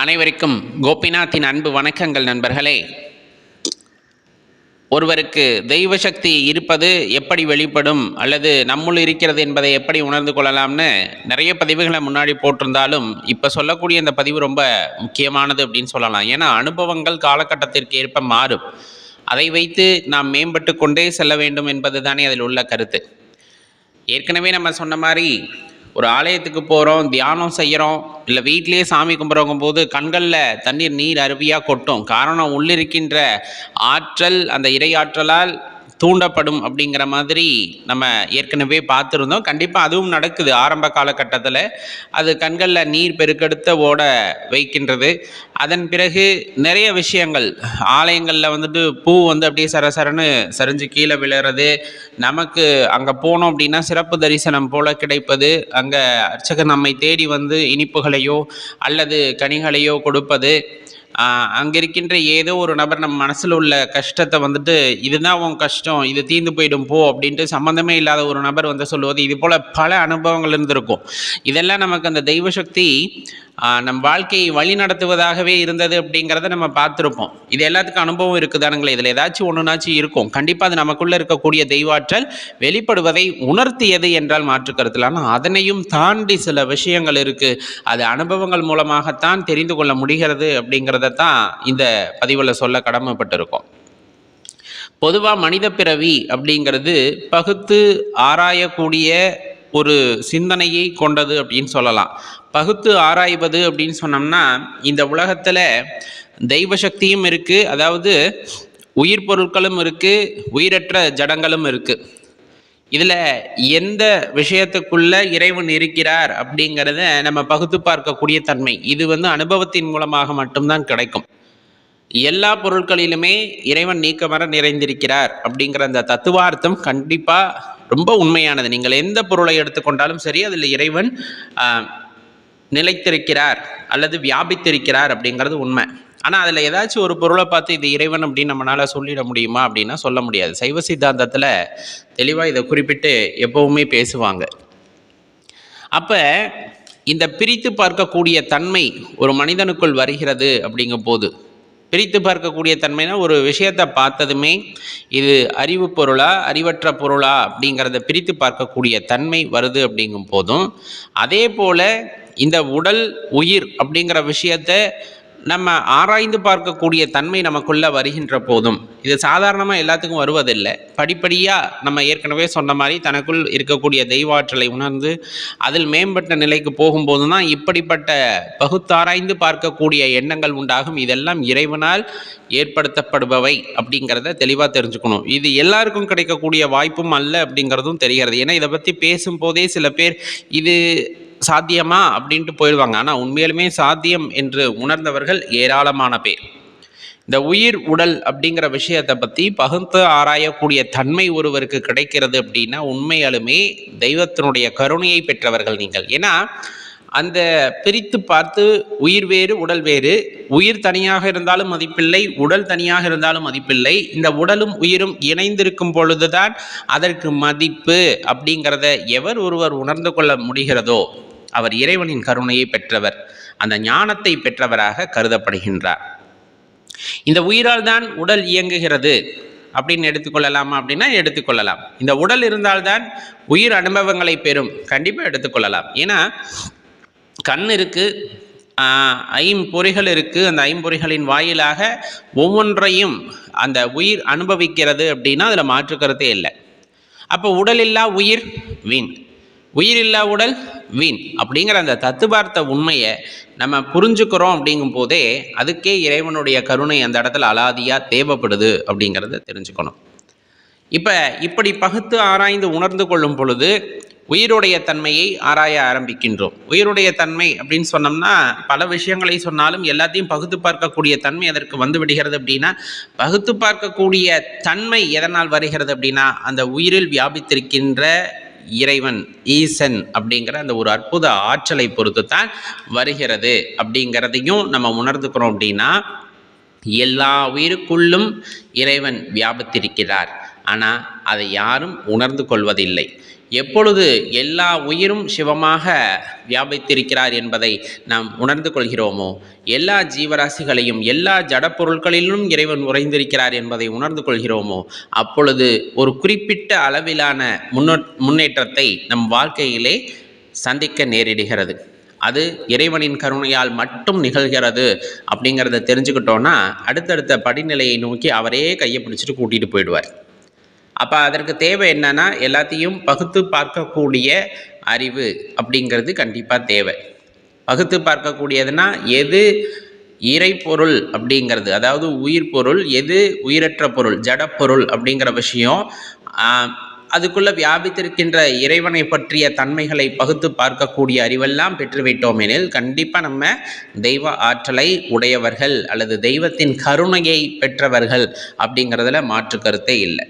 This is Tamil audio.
அனைவருக்கும் கோபிநாத்தின் அன்பு வணக்கங்கள் நண்பர்களே. ஒருவருக்கு தெய்வ சக்தி இருப்பது எப்படி வெளிப்படும் அல்லது நம்முள் இருக்கிறது என்பதை எப்படி உணர்ந்து கொள்ளலாம்னு நிறைய பதிவுகளை முன்னாடி போட்டிருந்தாலும் இப்போ சொல்லக்கூடிய இந்த பதிவு ரொம்ப முக்கியமானது அப்படின்னு சொல்லலாம். ஏன்னா அனுபவங்கள் காலகட்டத்திற்கு ஏற்ப மாறும். அதை வைத்து நாம் மேம்பட்டு கொண்டே செல்ல வேண்டும் என்பது தானே அதில் உள்ள கருத்து. ஏற்கனவே நம்ம சொன்ன மாதிரி ஒரு ஆலயத்துக்கு போகிறோம் தியானம் செய்கிறோம் இல்லை வீட்டிலேயே சாமி கும்பிட்றவங்க போது கண்களில் தண்ணீர் நீர் அருவியாக கொட்டும். காரணம் உள்ளிருக்கின்ற ஆற்றல் அந்த இறை ஆற்றலால் தூண்டப்படும் அப்படிங்கிற மாதிரி நம்ம ஏற்கனவே பார்த்துருந்தோம். கண்டிப்பாக அதுவும் நடக்குது. ஆரம்ப காலகட்டத்தில் அது கண்களில் நீர் பெருக்கெடுத்த ஓட வைக்கின்றது. அதன் பிறகு நிறைய விஷயங்கள். ஆலயங்களில் வந்துட்டு பூ வந்து அப்படியே சரசரன்னு சரிஞ்சு கீழே விழுறது. நமக்கு அங்கே போனோம் அப்படின்னா சிறப்பு தரிசனம் போல கிடைப்பது. அங்கே அர்ச்சகர் நம்மை தேடி வந்து இனிப்புகளையோ அல்லது கனிகளையோ கொடுப்பது. அங்கே இருக்கின்ற ஏதோ ஒரு நபர் நம்ம மனசில் உள்ள கஷ்டத்தை வந்துட்டு இதுதான் உன் கஷ்டம் இது தீர்ந்து போயிடும் போ அப்படின்ட்டு சம்மந்தமே இல்லாத ஒரு நபர் வந்து சொல்லுவது இது போல் பல அனுபவங்கள் இருந்திருக்கும். இதெல்லாம் நமக்கு அந்த தெய்வ சக்தி நம் வாழ்க்கையை வழி நடத்துவதாகவே இருந்தது அப்படிங்கிறத நம்ம பார்த்துருப்போம். இது எல்லாத்துக்கும் அனுபவம் இருக்குதானுங்களே. இதில் ஏதாச்சும் ஒன்றுனாச்சும் இருக்கும். கண்டிப்பாக அது நமக்குள்ளே இருக்கக்கூடிய தெய்வாற்றல் வெளிப்படுவதை உணர்த்தியது என்றால் மாற்றுக்கருத்தில் ஆனால் அதனையும் தாண்டி சில விஷயங்கள் இருக்குது அது அனுபவங்கள் மூலமாகத்தான் தெரிந்து கொள்ள முடிகிறது அப்படிங்கிறத தான் இந்த பதிவில் சொல்ல கடமைப்பட்டிருக்கோம். பொதுவாக மனித பிறவி அப்படிங்கிறது பகுத்து ஆராயக்கூடிய ஒரு சிந்தனையை கொண்டது அப்படின்னு சொல்லலாம். பகுத்து ஆராய்வது அப்படின்னு சொன்னோம்னா இந்த உலகத்தில் தெய்வ சக்தியும் இருக்குது அதாவது உயிர் பொருட்களும் இருக்குது உயிரற்ற ஜடங்களும் இருக்குது இதில் எந்த விஷயத்துக்குள்ள இறைவன் இருக்கிறார் அப்படிங்கிறத நம்ம பகுத்து பார்க்கக்கூடிய தன்மை. இது வந்து அனுபவத்தின் மூலமாக மட்டும்தான் கிடைக்கும். எல்லா பொருட்களிலுமே இறைவன் நீக்கமர நிறைந்திருக்கிறார் அப்படிங்கிற அந்த தத்துவார்த்தம் கண்டிப்பாக ரொம்ப உண்மையானது. நீங்கள் எந்த பொருளை எடுத்துக்கொண்டாலும் சரி அதில் இறைவன் நிலைத்திருக்கிறார் அல்லது வியாபித்திருக்கிறார் அப்படிங்கிறது உண்மை. ஆனால் அதில் ஏதாச்சும் ஒரு பொருளை பார்த்து இது இறைவன் அப்படின்னு நம்மளால் சொல்லிட முடியுமா அப்படின்னா சொல்ல முடியாது. சைவ சித்தாந்தத்தில் தெளிவாக இதை குறிப்பிட்டு எப்பவுமே பேசுவாங்க. அப்போ இந்த பிரித்து பார்க்கக்கூடிய தன்மை ஒரு மனிதனுக்குள் வருகிறது அப்படிங்கும் போது பிரித்து பார்க்கக்கூடிய தன்மைனா ஒரு விஷயத்தை பார்த்ததுமே இது அறிவு பொருளா அறிவற்ற பொருளா அப்படிங்கிறத பிரித்து பார்க்கக்கூடிய தன்மை வருது அப்படிங்கும் போதும் அதே போல் இந்த உடல் உயிர் அப்படிங்கிற விஷயத்தை நம்ம ஆராய்ந்து பார்க்கக்கூடிய தன்மை நமக்குள்ளே வருகின்ற போதும். இது சாதாரணமாக எல்லாத்துக்கும் வருவதில்லை. படிப்படியாக நம்ம ஏற்கனவே சொன்ன மாதிரி தனக்குள் இருக்கக்கூடிய தெய்வாற்றலை உணர்ந்து அதில் மேம்பட்ட நிலைக்கு போகும்போது தான் இப்படிப்பட்ட பகுத்தாராய்ந்து பார்க்கக்கூடிய எண்ணங்கள் உண்டாகும். இதெல்லாம் இறைவனால் ஏற்படுத்தப்படுபவை அப்படிங்கிறத தெளிவாக தெரிஞ்சுக்கணும். இது எல்லாருக்கும் கிடைக்கக்கூடிய வாய்ப்பும் அல்ல அப்படிங்கிறதும் தெரிகிறது. ஏன்னா இதை பற்றி பேசும்போதே சில பேர் இது சாத்தியமா அப்படின்ட்டு போயிடுவாங்க. ஆனால் உண்மையிலுமே சாத்தியம் என்று உணர்ந்தவர்கள் ஏராளமான பேர். இந்த உயிர் உடல் அப்படிங்கிற விஷயத்தை பற்றி பகுத்து ஆராயக்கூடிய தன்மை ஒருவருக்கு கிடைக்கிறது அப்படின்னா உண்மையாலுமே தெய்வத்தினுடைய கருணையை பெற்றவர்கள் நீங்கள். ஏன்னா அந்த பிரித்து பார்த்து உயிர் வேறு உடல் வேறு உயிர் தனியாக இருந்தாலும் மதிப்பில்லை உடல் தனியாக இருந்தாலும் மதிப்பில்லை இந்த உடலும் உயிரும் இணைந்திருக்கும் பொழுதுதான் அதற்கு மதிப்பு அப்படிங்கிறத எவர் ஒருவர் உணர்ந்து கொள்ள முடிகிறதோ அவர் இறைவனின் கருணையை பெற்றவர். அந்த ஞானத்தை பெற்றவராக கருதப்படுகின்றார். இந்த உயிரால் தான் உடல் இயங்குகிறது அப்படின்னு எடுத்துக்கொள்ளலாமா அப்படின்னா எடுத்துக்கொள்ளலாம் இந்த உடல் இருந்தால்தான் உயிர் அனுபவங்களை பெறும். கண்டிப்பாக எடுத்துக்கொள்ளலாம் ஏன்னா கண் இருக்குது ஐம்பொறிகள் இருக்குது அந்த ஐம்பொறிகளின் வாயிலாக ஒவ்வொன்றையும் அந்த உயிர் அனுபவிக்கிறது அப்படின்னா அதில் மாற்று கருத்தே இல்லை. அப்போ உடலில்லா உயிர் வீண். உயிரில்லா உடல் வீண் அப்படிங்கிற அந்த தத்துவார்த்த உண்மையை நம்ம புரிஞ்சுக்கிறோம் அப்படிங்கும் போதே அதுக்கே இறைவனுடைய கருணை அந்த இடத்துல அலாதியாக தேவைப்படுது அப்படிங்கிறத தெரிஞ்சுக்கணும். இப்போ இப்படி பகுத்து ஆராய்ந்து உணர்ந்து கொள்ளும் பொழுது உயிருடைய தன்மையை ஆராய ஆரம்பிக்கின்றோம். உயிருடைய தன்மை அப்படின்னு சொன்னோம்னா பல விஷயங்களை சொன்னாலும் எல்லாத்தையும் பகுத்து பார்க்கக்கூடிய தன்மை அதற்கு வந்து விடுகிறது அப்படின்னா பகுத்து பார்க்கக்கூடிய தன்மை எதனால் வருகிறது அப்படின்னா அந்த உயிரில் வியாபித்திருக்கின்ற இறைவன் ஈசன் அப்படிங்கிற அந்த ஒரு அற்புத ஆற்றலை பொறுத்து தான் வருகிறது அப்படிங்கிறதையும் நம்ம உணர்ந்துக்கிறோம் அப்படின்னா எல்லா உயிருக்குள்ளும் இறைவன் வியாபித்திருக்கிறார். ஆனால் அதை யாரும் உணர்ந்து கொள்வதில்லை. எப்பொழுது எல்லா உயிரும் சிவமாக வியாபித்திருக்கிறார் என்பதை நாம் உணர்ந்து கொள்கிறோமோ எல்லா ஜீவராசிகளையும் எல்லா ஜடப்பொருட்களிலும் இறைவன் உறைந்திருக்கிறார் என்பதை உணர்ந்து கொள்கிறோமோ அப்பொழுது ஒரு குறிப்பிட்ட அளவிலான முன்னோ முன்னேற்றத்தை நம் வாழ்க்கையிலே சந்திக்க நேரிடுகிறது. அது இறைவனின் கருணையால் மட்டும் நிகழ்கிறது அப்படிங்கிறத தெரிஞ்சுக்கிட்டோன்னா அடுத்தடுத்த படிநிலையை நோக்கி அவரே கையை பிடிச்சிட்டு கூட்டிகிட்டு போயிடுவார். அப்போ அதற்கு தேவை என்னன்னா எல்லாத்தையும் பகுத்து பார்க்கக்கூடிய அறிவு அப்படிங்கிறது கண்டிப்பாக தேவை. பகுத்து பார்க்கக்கூடியதுன்னா எது இறைப்பொருள் அப்படிங்கிறது அதாவது உயிர் பொருள் எது உயிரற்ற பொருள் ஜடப்பொருள் அப்படிங்கிற விஷயம் அதுக்குள்ள வியாபித்திருக்கின்ற இறைவனை பற்றிய தன்மைகளை பகுத்து பார்க்கக்கூடிய அறிவெல்லாம் பெற்றுவிட்டோம் எனில் கண்டிப்பாக நம்ம தெய்வ ஆற்றலை உடையவர்கள் அல்லது தெய்வத்தின் கருணையை பெற்றவர்கள் அப்படிங்கிறதுல மாற்று கருத்தே இல்லை.